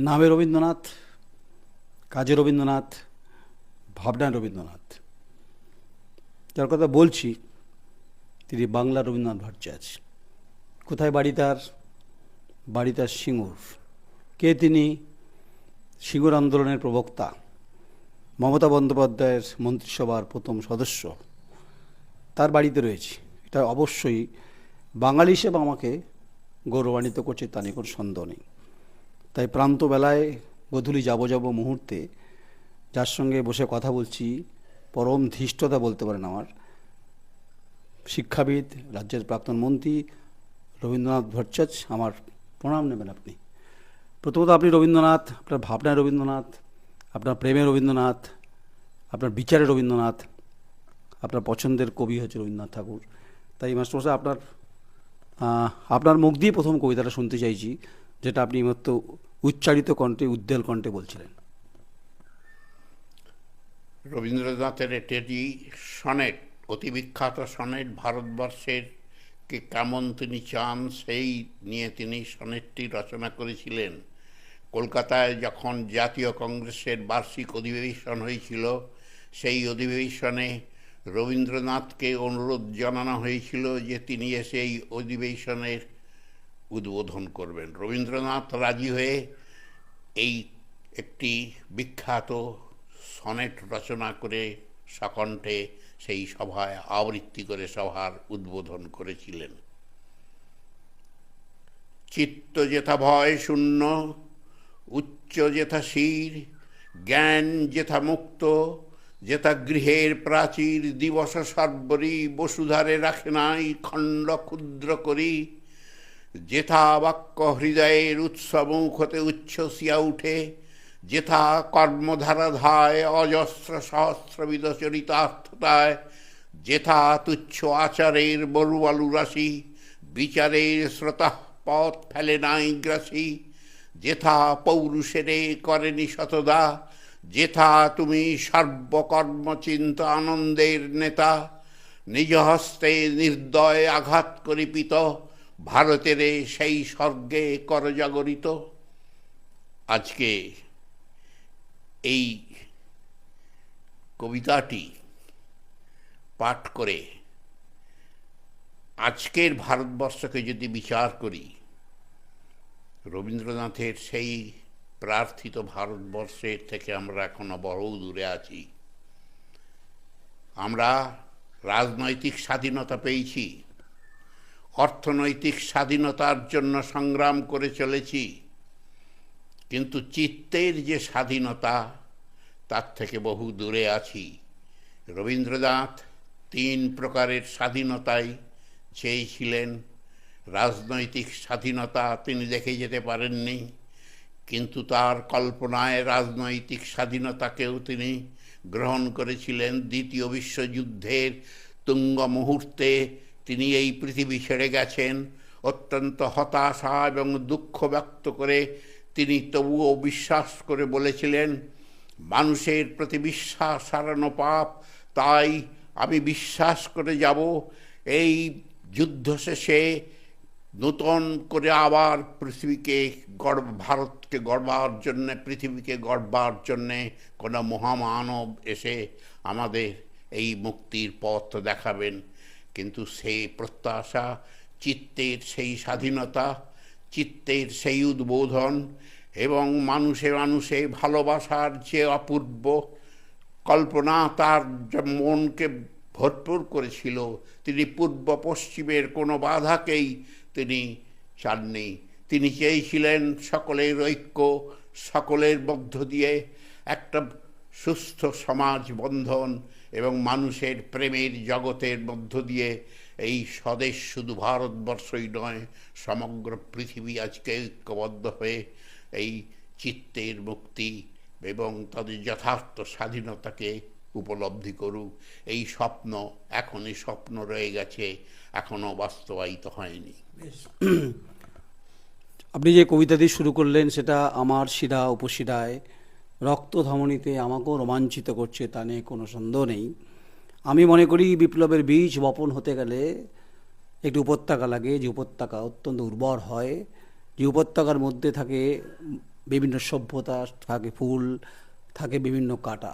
নামে রবীন্দ্রনাথ, কাজে রবীন্দ্রনাথ, ভাবনায় রবীন্দ্রনাথ। যার কথা বলছি, তিনি বাংলা রবীন্দ্রনাথ ভট্টাচার্য। কোথায় বাড়ি তার? বাড়ি তার সিঙ্গুর। কে তিনি? সিঙ্গুর আন্দোলনের প্রবক্তা। মমতা বন্দ্যোপাধ্যায়ের মন্ত্রিসভার প্রথম সদস্য। তার বাড়িতে রয়েছে। এটা অবশ্যই বাঙালি হিসেবে আমাকে গৌরবান্বিত করছে, তা নিয়ে কোনো সন্দেহ নেই। তাই প্রান্তবেলায় গধূলি যাব যাব মুহূর্তে যার সঙ্গে বসে কথা বলছি, পরম ধৃষ্টতা বলতে পারেন আমার। শিক্ষাবিদ, রাজ্যের প্রাক্তন মন্ত্রী রবীন্দ্রনাথ ভট্টাচার্য আমার প্রণাম নেবেন আপনি। প্রথমত আপনি রবীন্দ্রনাথ, আপনার ভাবনায় রবীন্দ্রনাথ, আপনার প্রেমে রবীন্দ্রনাথ, আপনার বিচারে রবীন্দ্রনাথ, আপনার পছন্দের কবি হচ্ছে রবীন্দ্রনাথ ঠাকুর। তাই মাস্টারমশাই, আপনার আপনার মুখ দিয়ে প্রথম কবিতাটা শুনতে চাইছি। যেটা আপনি মাত্র উচ্চারিত কণ্ঠে, উদ্বেল কণ্ঠে বলছিলেন। রবীন্দ্রনাথের এটি সনেট, অতি বিখ্যাত সনেট ভারতবর্ষের কে কেমন তিনি চান, সেই নিয়ে তিনি সনেটটি রচনা করেছিলেন। কলকাতায় যখন জাতীয় কংগ্রেসের বার্ষিক অধিবেশন হয়েছিল, সেই অধিবেশনে রবীন্দ্রনাথকে অনুরোধ জানানো হয়েছিল যে তিনি এসে এই অধিবেশনের উদ্বোধন করবেন। রবীন্দ্রনাথ রাজি হয়ে এই একটি বিখ্যাত সনেট রচনা করে সকণ্ঠে সেই সভায় আবৃত্তি করে সভার উদ্বোধন করেছিলেন। চিত্ত যেথা ভয় শূন্য, উচ্চ যেথা শির, জ্ঞান যেথা মুক্ত, যেথা গৃহের প্রাচীর দিবস সর্বরী বসুধারে রাখে নাই খণ্ড ক্ষুদ্র করি যেথা বাক্য হৃদয়ের উৎসমুখ হতে উচ্ছ্বসিয়া উঠে যেথা কর্মধারা ধায় অজস্র সহস্রবিধ চরিতার্থতায় যেথা তুচ্ছ আচারের বরুয়ালু রাশি বিচারের স্রোতাহ পথ ফেলে নাই গ্রাসী যেথা পৌরুষেরে করেনি শতদা যেথা তুমি সর্বকর্মচিন্ত আনন্দের নেতা নিজ হস্তে নির্দয় আঘাত করিপিত ভারতের সেই স্বর্গে করজাগরিত। আজকে এই কবিতাটি পাঠ করে আজকের ভারতবর্ষকে যদি বিচার করি, রবীন্দ্রনাথের সেই প্রার্থিত ভারতবর্ষের থেকে আমরা এখনও বড় দূরে আছি। আমরা রাজনৈতিক স্বাধীনতা পেয়েছি। অর্থনৈতিক স্বাধীনতার জন্য সংগ্রাম করে চলেছি। কিন্তু চিত্তের যে স্বাধীনতা, তার থেকে বহু দূরে আছি। রবীন্দ্রনাথ তিন প্রকারের স্বাধীনতাই চেয়েছিলেন। রাজনৈতিক স্বাধীনতা তিনি দেখে যেতে পারেননি, কিন্তু তার কল্পনায় রাজনৈতিক স্বাধীনতাকেও তিনি গ্রহণ করেছিলেন দ্বিতীয় বিশ্বযুদ্ধের তুঙ্গ মুহূর্তে তিনি এই পৃথিবী ছেড়ে গেছেন, অত্যন্ত হতাশা এবং দুঃখ ব্যক্ত করে তিনি তবুও বিশ্বাস করে বলেছিলেন, মানুষের প্রতি বিশ্বাস হারানো পাপ, তাই আমি বিশ্বাস করে যাব। এই যুদ্ধ শেষে নূতন করে আবার পৃথিবীকে গড়, ভারতকে গড়বার জন্যে, পৃথিবীকে গড়বার জন্যে কোনো মহামানব এসে আমাদের এই মুক্তির পথ দেখাবেন। কিন্তু সেই প্রত্যাশা, চিত্তের সেই স্বাধীনতা, চিত্তের সেই উদ্বোধন এবং মানুষে মানুষে ভালোবাসার যে অপূর্ব কল্পনা, তার মনকে ভরপুর করেছিল, তিনি পূর্ব পশ্চিমের কোনো বাধাকেই তিনি চাননি। তিনি চেয়েছিলেন সকলের ঐক্য, সকলের মধ্য দিয়ে একটা সুস্থ সমাজ বন্ধন এবং মানুষের প্রেমের জগতের মধ্য দিয়ে এই স্বদেশ শুধু ভারতবর্ষই নয়, সমগ্র পৃথিবী আজকে ঐক্যবদ্ধ হয়ে এই চিত্তের মুক্তি এবং তাদের যথার্থ স্বাধীনতাকে উপলব্ধি করুক। এই স্বপ্ন এখনই স্বপ্ন রয়ে গেছে এখনও বাস্তবায়িত হয়নি। আপনি যে কবিতা দিয়ে শুরু করলেন, সেটা আমার শিরা, উপশিরায় রক্ত ধমনীতে আমাকেও রোমাঞ্চিত করছে, তা নিয়ে কোনো সন্দেহ নেই। আমি মনে করি বিপ্লবের বীজ বপন হতে গেলে একটি উপত্যকা লাগে, যে উপত্যকা অত্যন্ত উর্বর হয়, যে উপত্যকার মধ্যে থাকে বিভিন্ন সভ্যতা, থাকে ফুল, থাকে বিভিন্ন কাটা।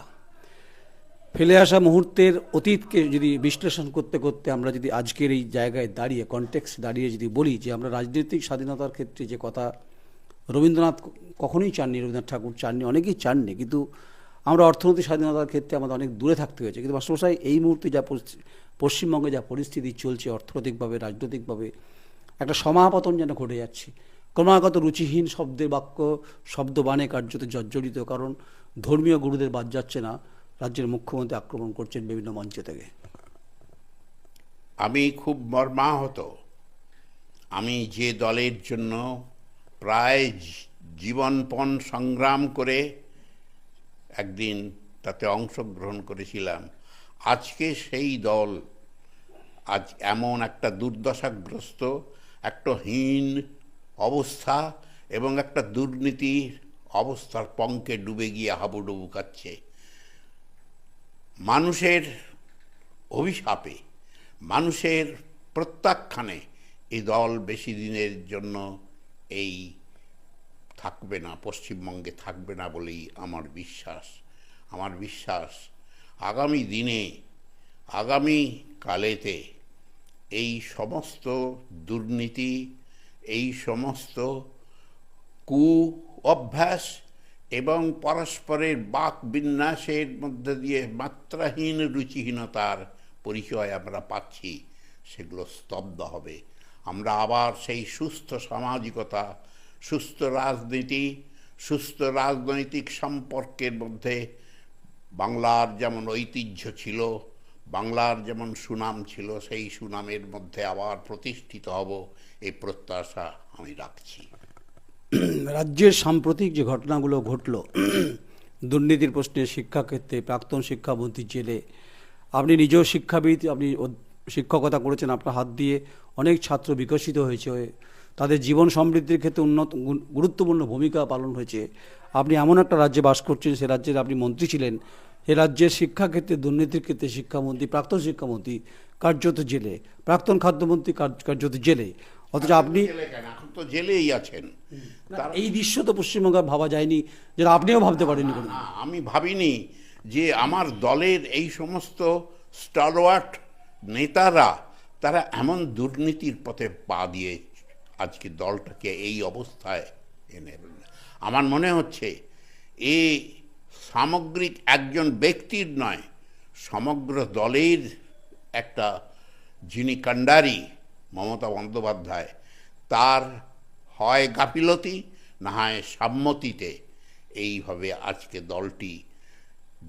ফেলে আসা মুহূর্তের অতীতকে যদি বিশ্লেষণ করতে করতে আমরা যদি আজকের এই জায়গায় দাঁড়িয়ে কনটেক্স দাঁড়িয়ে যদি বলি যে আমরা রাজনৈতিক স্বাধীনতার ক্ষেত্রে যে কথা রবীন্দ্রনাথ কখনোই চাননি, রবীন্দ্রনাথ ঠাকুর চাননি, অনেকেই চাননি, কিন্তু আমরা অর্থনৈতিক স্বাধীনতার ক্ষেত্রে আমাদের অনেক দূরে থাকতে হয়েছে। কিন্তু মাস্টারমশাই, এই মুহূর্তে যা পশ্চিমবঙ্গে যা পরিস্থিতি চলছে অর্থনৈতিকভাবে, রাজনৈতিকভাবে, একটা সমাপতন যেন ঘটে যাচ্ছে। ক্রমাগত রুচিহীন শব্দের বাক্য শব্দবাণে কার্যত জর্জরিত, কারণ ধর্মীয় গুরুদের বাদ যাচ্ছে না, রাজ্যের মুখ্যমন্ত্রী আক্রমণ করছেন বিভিন্ন মঞ্চে থেকে। আমি খুব মর্মাহত। আমি যে দলের জন্য প্রায় জীবনপণ সংগ্রাম করে একদিন তাতে অংশগ্রহণ করেছিলাম। আজকে সেই দল আজ এমন একটা দুর্দশাগ্রস্ত, একটা হীন অবস্থা এবং একটা দুর্নীতির অবস্থার পঙ্কে ডুবে গিয়ে হাবুডুবু খাচ্ছে। মানুষের অভিশাপে, মানুষের প্রত্যাখ্যানে এই দল বেশি দিনের জন্য এই থাকবে না, পশ্চিমবঙ্গে থাকবে না বলেই আমার বিশ্বাস। আমার বিশ্বাস, আগামী দিনে, আগামী কালেতে এই সমস্ত দুর্নীতি, এই সমস্ত কু অভ্যাস এবং পরস্পরের বাক বিন্যাসের মধ্যে দিয়ে মাত্রাহীন রুচিহীনতার পরিচয় আমরা পাচ্ছি, সেগুলো স্তব্ধ হবে। আমরা আবার সেই সুস্থ সামাজিকতা, সুস্থ রাজনীতি, সুস্থ রাজনৈতিক সম্পর্কের মধ্যে বাংলার যেমন ঐতিহ্য ছিল, বাংলার যেমন সুনাম ছিল, সেই সুনামের মধ্যে আবার প্রতিষ্ঠিত হব এই প্রত্যাশা আমি রাখছি। রাজ্যের সাম্প্রতিক যে ঘটনাগুলো ঘটলো, দুর্নীতির প্রশ্নে শিক্ষাক্ষেত্রে প্রাক্তন শিক্ষামন্ত্রী জেলে, আপনি নিজেও শিক্ষাবিদ, আপনি শিক্ষকতা করেছেন আপনার হাত দিয়ে অনেক ছাত্র বিকশিত হয়েছে তাদের জীবন সমৃদ্ধির ক্ষেত্রে উন্নত গুরুত্বপূর্ণ ভূমিকা পালন হয়েছে। আপনি এমন একটা রাজ্যে বাস করছেন সে রাজ্যের আপনি মন্ত্রী ছিলেন সে রাজ্যের শিক্ষাক্ষেত্রে দুর্নীতির ক্ষেত্রে শিক্ষামন্ত্রী প্রাক্তন শিক্ষামন্ত্রী কার্যত জেলে প্রাক্তন খাদ্যমন্ত্রী কার্য- কার্যত জেলে। অথচ আপনি এখন তো জেলেই আছেন। এই দৃশ্য তো পশ্চিমবঙ্গে ভাবা যায়নি যেটা আপনিও ভাবতে পারেননি আমি ভাবিনি যে আমার দলের এই সমস্ত স্টারওয়ার্ট নেতারা, তারা এমন দুর্নীতির পথে পা দিয়ে আজকে দলটাকে এই অবস্থায় এনে আমার মনে হচ্ছে, এ সামগ্রিক একজন ব্যক্তির নয়, সমগ্র দলের একটা যিনি কাণ্ডারি মমতা বন্দ্যোপাধ্যায়, তার হয় গাফিলতি, না হয় সম্মতিতে এইভাবে আজকে দলটি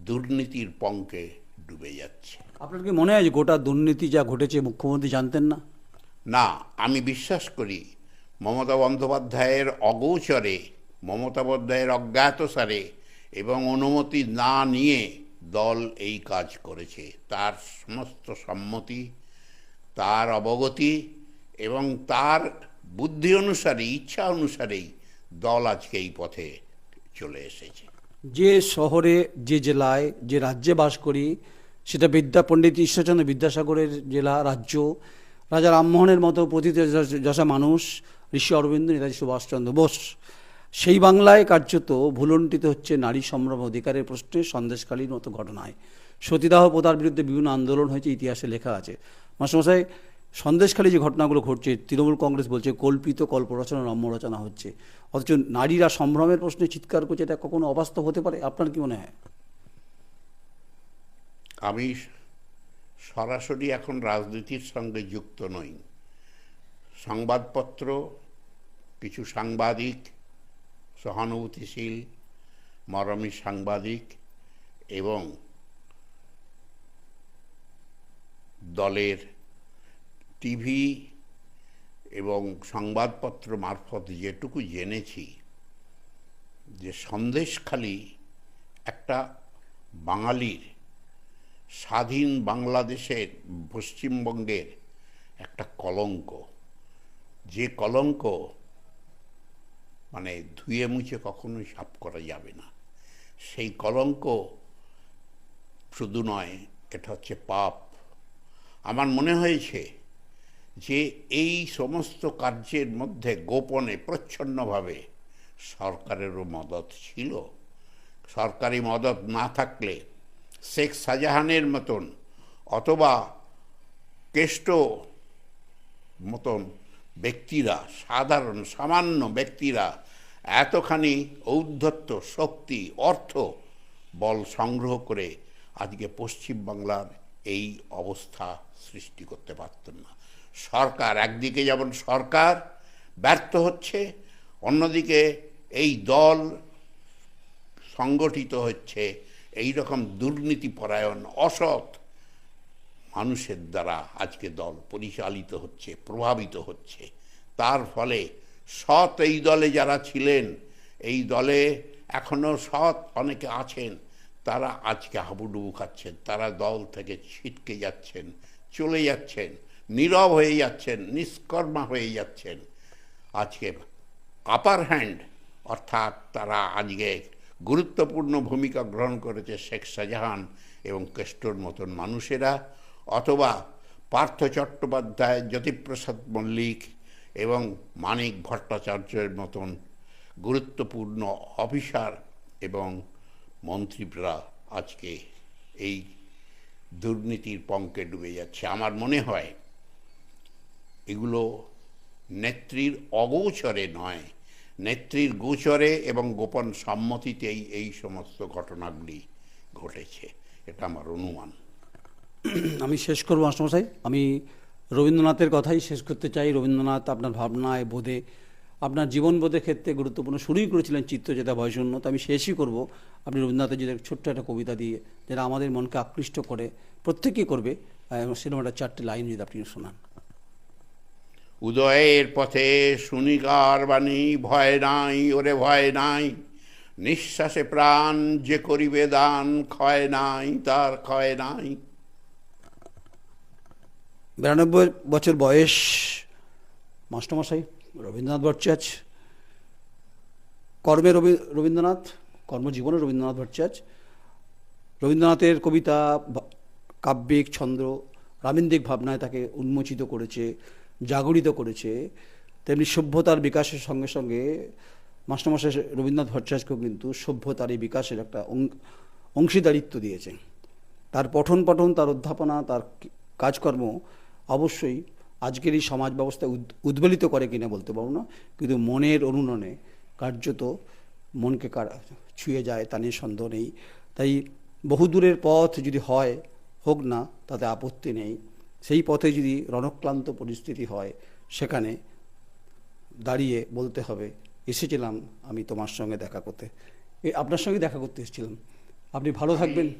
দুর্নীতির পঙ্কে ডুবে যাচ্ছে। আপনার কি মনে হয় যে গোটা দুর্নীতি যা ঘটেছে মুখ্যমন্ত্রী জানতেন না? না আমি বিশ্বাস করি মমতা বন্দ্যোপাধ্যায়ের অগোচরে মমতা বন্দ্যোপাধ্যায়ের অজ্ঞাতসারে এবং অনুমতি না নিয়ে দল এই কাজ করেছে। তার সমস্ত সম্মতি তার অবগতি এবং তার বুদ্ধি অনুসারে ইচ্ছা অনুসারেই দল আজকে এই পথে চলে এসেছে। যে শহরে যে জেলায় যে রাজ্যে বাস করি সেটা বিদ্যা পণ্ডিত ঈশ্বরচন্দ্র বিদ্যাসাগরের জেলা রাজ্য। রাজা রামমোহনের মতো পতিত যশা মানুষ ঋষি অরবিন্দ, নেতাজি সুভাষচন্দ্র বোস। সেই বাংলায় কার্যত ভুলণ্ঠিত হচ্ছে নারী সম্ভ্রম অধিকারের প্রশ্নে সন্দেশকালীন মতো ঘটনায়। সতীদাহ প্রথার বিরুদ্ধে বিভিন্ন আন্দোলন হয়েছে, ইতিহাসে লেখা আছে। মাস্টারমশাই, সন্দেশখালী যে ঘটনাগুলো ঘটছে, তৃণমূল কংগ্রেস বলছে, কল্পিত কল্পরচনা, রম্য রচনা হচ্ছে। অথচ নারীরা সম্ভ্রমের প্রশ্নে চিৎকার করছে, এটা কখনো অবাস্তব হতে পারে? আপনার কি মনে হয়? আমি সরাসরি এখন রাজনীতির সঙ্গে যুক্ত নই। সংবাদপত্র, কিছু সাংবাদিক, সহানুভূতিশীল, মরমী সাংবাদিক এবং দলের টিভি এবং সংবাদপত্র মারফত যেটুকু জেনেছি, যে সন্দেশখালি একটা বাঙালির স্বাধীন বাংলাদেশের পশ্চিমবঙ্গের একটা কলঙ্ক। যে কলঙ্ক মানে ধুয়ে মুছে কখনোই সাফ করা যাবে না। সেই কলঙ্ক শুধু নয়, এটা হচ্ছে পাপ। আমার মনে হয়েছে যে এই সমস্ত কার্যের মধ্যে গোপনে, প্রচ্ছন্নভাবে সরকারেরও মদত ছিল। সরকারি মদত না থাকলে শেখ শাহজাহানের মতন অথবা কেষ্ট মতন ব্যক্তিরা, সাধারণ, সামান্য ব্যক্তিরা এতখানি ঔদ্ধত্য, শক্তি, অর্থ বল সংগ্রহ করে আজকে পশ্চিমবাংলার এই অবস্থা সৃষ্টি করতে পারতেন না। সরকার, একদিকে যেমন সরকার ব্যর্থ হচ্ছে, অন্যদিকে এই দল সংগঠিত হচ্ছে এই রকম দুর্নীতিপরায়ণ অসৎ মানুষের দ্বারা আজকে দল পরিচালিত হচ্ছে, প্রভাবিত হচ্ছে। তার ফলে সৎ এই দলে যারা ছিলেন, এই দলে এখনও সৎ অনেকে আছেন, তারা আজকে হাবুডুবু খাচ্ছেন, তারা দল থেকে ছিটকে যাচ্ছেন, চলে যাচ্ছেন, নীরব হয়ে যাচ্ছেন, নিষ্কর্মা হয়ে যাচ্ছেন। আজকে আপার হ্যান্ড অর্থাৎ তারা আজকে গুরুত্বপূর্ণ ভূমিকা গ্রহণ করেছে শেখ শাহজাহান এবং কেষ্টর মতন মানুষেরা, অথবা পার্থ চট্টোপাধ্যায়, জ্যোতিপ্রসাদ মল্লিক এবং মানিক ভট্টাচার্যের মতন গুরুত্বপূর্ণ অফিসার এবং মন্ত্রীরা আজকে এই দুর্নীতির পঙ্কে ডুবে যাচ্ছে। আমার মনে হয় এগুলো নেত্রীর অগোচরে নয় নেত্রীর গোচরে এবং গোপন সম্মতিতেই এই সমস্ত ঘটনাগুলি ঘটেছে। এটা আমার অনুমান। আমি শেষ করব, মাস্টারমশাই। আমি রবীন্দ্রনাথের কথাই শেষ করতে চাই। রবীন্দ্রনাথ আপনার ভাবনায়, বোধে, আপনার জীবন বোধের ক্ষেত্রে গুরুত্বপূর্ণ। শুরুই করেছিলেন চিত্তচেতা ভয়শূন্য তো আমি শেষই করব। আপনি রবীন্দ্রনাথের যদি ছোট্ট একটা কবিতা দিয়ে যেটা আমাদের মনকে আকৃষ্ট করে, প্রত্যেকেই করবে সিনেমাটা চারটে লাইন যদি আপনি শোনান। উদয়ের পথে শুনিকার বাণী, ভয় নাই, ওরে ভয় নাই। নিঃশ্বাসে প্রাণ যে করিবে দান, ক্ষয় নাই, তার ক্ষয় নাই। বিরানব্বই বছর বয়স, মাস্টারমশাই রবীন্দ্রনাথ ভট্টাচার্য। কর্মে রবি, রবীন্দ্রনাথ, কর্মজীবনে রবীন্দ্রনাথ ভট্টাচার্য। রবীন্দ্রনাথের কবিতা কাব্যিক ছন্দ রাবীন্দ্রিক ভাবনায় তাকে উন্মোচিত করেছে জাগরিত করেছে, তেমনি সভ্যতার বিকাশের সঙ্গে সঙ্গে মাস্টারমশাই রবীন্দ্রনাথ ভট্টাচার্যকেও কিন্তু সভ্যতার এই বিকাশের একটা অংশীদারিত্ব দিয়েছে। তার পঠন পঠন, তার অধ্যাপনা, তার কাজকর্ম অবশ্যই আজকের এই সমাজ ব্যবস্থা উদ্বেলিত করে কিনা বলতে পারব না, কিন্তু মনের অনুননে কার্যত মনকে ছুঁয়ে যায় তা নিয়ে সন্দেহ নেই। তাই বহুদূরের পথ যদি হয়, হোক না, তাতে আপত্তি নেই। সেই পথে যদি রণক্লান্ত পরিস্থিতি হয় সেখানে দাঁড়িয়ে বলতে হবে এসেছিলাম আমি তোমার সঙ্গে দেখা করতে। আপনার সঙ্গে দেখা করতে এসেছিলাম। আপনি ভালো থাকবেন।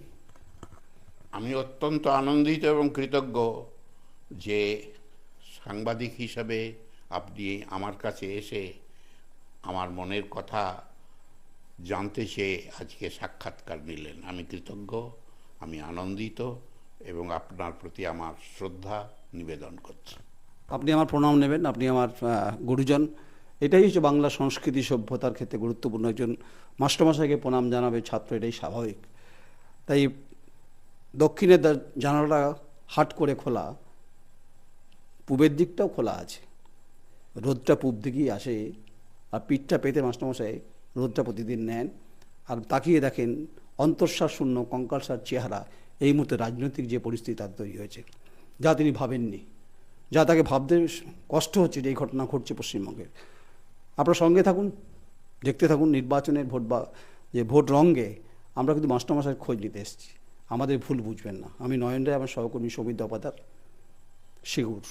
আমি অত্যন্ত আনন্দিত এবং কৃতজ্ঞ যে সাংবাদিক হিসাবে আপনি আমার কাছে এসে আমার মনের কথা জানতে চেয়ে আজকে সাক্ষাৎকার নিলেন। আমি কৃতজ্ঞ আমি আনন্দিত। এবং আপনার প্রতি আমার শ্রদ্ধা নিবেদন করছি। আপনি আমার প্রণাম নেবেন, আপনি আমার গুরুজন। এটাই হচ্ছে বাংলা সংস্কৃতি সভ্যতার ক্ষেত্রে গুরুত্বপূর্ণ। একজন মাস্টারমশাইকে প্রণাম জানাবে ছাত্র, এটাই স্বাভাবিক। তাই দক্ষিণের জানালাটা হাট করে খোলা, পূবের দিকটাও খোলা আছে। রোদটা পূব দিকেই আসে, আর পিঠটা পেতে মাস্টারমশাই রোদটা প্রতিদিন নেন। আর তাকিয়ে দেখেন অন্তঃসার শূন্য, কঙ্কালসার চেহারা এই মুহূর্তে রাজনৈতিক যে পরিস্থিতি তার তৈরি হয়েছে, যা তিনি ভাবেননি, যা তাকে ভাবতে কষ্ট হচ্ছে যে এই ঘটনা ঘটছে পশ্চিমবঙ্গের আপনার সঙ্গে থাকুন, দেখতে থাকুন নির্বাচনের ভোট বা যে ভোট রঙ্গে আমরা কিন্তু মাস্টারমশাইয়ের খোঁজ নিতে এসেছি। আমাদের ভুল বুঝবেন না। আমি নয়ন রায় আমার সহকর্মী সৌমিত দপাদার শিগুর